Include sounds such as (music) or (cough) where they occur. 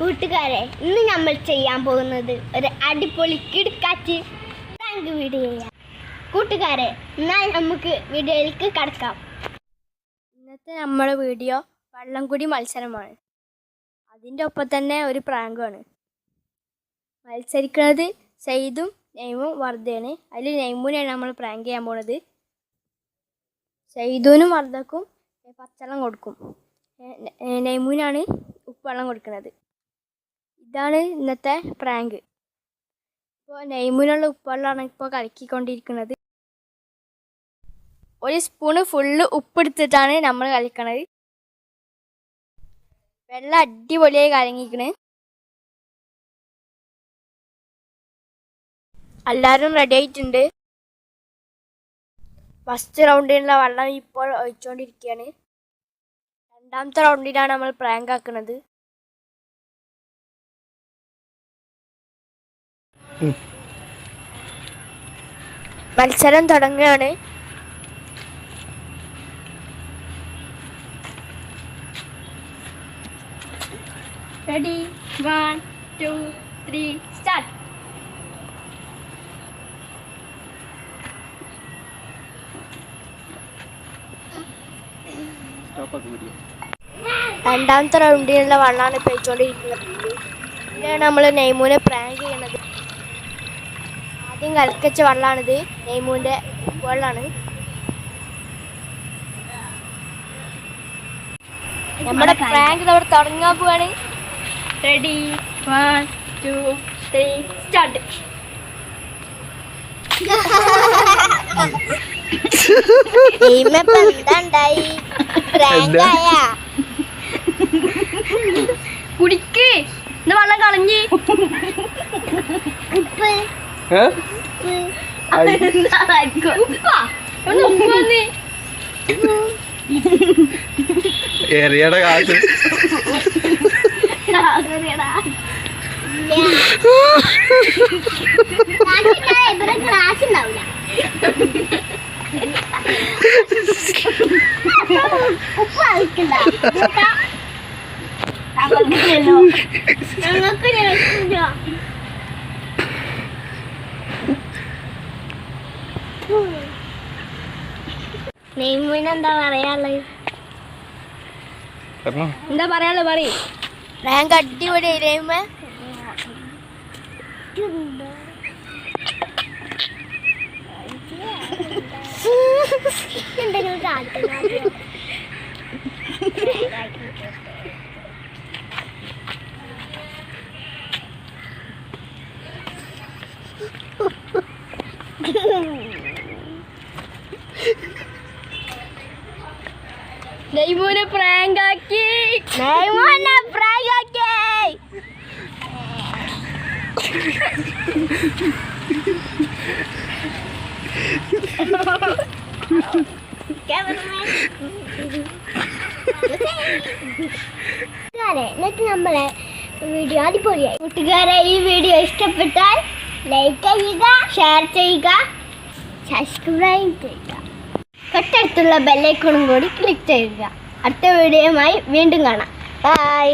കൂട്ടുകാരെ ഇന്ന് നമ്മൾ ചെയ്യാൻ പോകുന്നത് ഒരു അടിപൊളി കിടക്കാച്ച് ടാങ്ക് വീഡിയോ കൂട്ടുകാരെ എന്നാൽ നമുക്ക് വീഡിയോയിലേക്ക് കടക്കാം. ഇന്നത്തെ നമ്മുടെ വീഡിയോ വള്ളംകുടി മത്സരമാണ്. അതിന്റെ ഒപ്പം തന്നെ ഒരു പ്രാങ്കാണ് മത്സരിക്കുന്നത് സെയ്ദും നെയ്മും വർദ്ധയാണ് അതിൽ നെയ്മൂനെയാണ് നമ്മൾ പ്രാങ്ക് ചെയ്യാൻ പോണത്. സെയ്ദൂനും വർദ്ധക്കും പച്ചവെള്ളം കൊടുക്കും. നെയ്മുനാണ് ഉപ്പുവെള്ളം കൊടുക്കുന്നത്. ഇതാണ് ഇന്നത്തെ പ്രാങ്ക് ഇപ്പോൾ നെയ്മുനുള്ള ഉപ്പുവെള്ളമാണ് ഇപ്പോൾ കലക്കിക്കൊണ്ടിരിക്കുന്നത്. ഒരു സ്പൂണ് ഫുള്ള് ഉപ്പെടുത്തിട്ടാണ് നമ്മൾ കളിക്കണത് വെള്ളം അടിപൊളിയായി കലങ്ങിക്കണ്. എല്ലാവരും റെഡി ആയിട്ടുണ്ട്. ഫസ്റ്റ് റൗണ്ടിനുള്ള വെള്ളം ഇപ്പോൾ ഒഴിച്ചുകൊണ്ടിരിക്കുകയാണ് രണ്ടാമത്തെ റൗണ്ടിനാണ് നമ്മൾ പ്രാങ്ക് ആക്കുന്നത് മത്സരം തുടങ്ങുകയാണ്. Ready one two three start രണ്ടാമത്തെ റൗണ്ടിലുള്ള വണ്ണാണ് ഇപ്പോൾ വെച്ചുകൊണ്ടിരിക്കുന്നത് ഇതിലാണ് നമ്മൾ നെയ്മൂനെ പ്രാങ്ക് ആദ്യം കലക്കച്ച വെള്ളമാണിത് നെയ്മൂന്റെ വെള്ളമാണ് നമ്മുടെ പ്രാങ്ക് അവിടെ തുടങ്ങാൻ പോവാണ്. Ready one two three start എന്താണ്ടായി പ്രാങ്കായ കുടിക്ക്. ഇന്ന് വെള്ളം കളഞ്ഞ്. ഉപ്പ് എറിയടെ കാശ്. (laughs) ഉപ്പ് ഞങ്ങൾക്ക് നെയ്മീന് എന്താ പറയാനുള്ളത്. എന്താ പറയാനുള്ളത് പറയും. പ്രാങ്ക് അടിപൊളി നെയ്മ. എന്തെങ്കിലും (laughs) കാട്ടുന്ന നെയ്മൂനെ പ്രാങ്ക് ആക്കി നെയ്മോനെ പ്രായാക്കേ കൂട്ടുകാരെ എന്നിട്ട് നമ്മളെ വീഡിയോ അടിപൊളിയായി. കൂട്ടുകാരെ ഈ വീഡിയോ ഇഷ്ടപ്പെട്ടാൽ ലൈക്ക് ചെയ്യുക ഷെയർ ചെയ്യുക സബ്സ്ക്രൈബ് ചെയ്യുക. തൊട്ടടുത്തുള്ള ബെല്ലൈക്കണും കൂടി ക്ലിക്ക് ചെയ്യുക. അടുത്ത വീഡിയോയുമായി വീണ്ടും കാണാം. ബൈ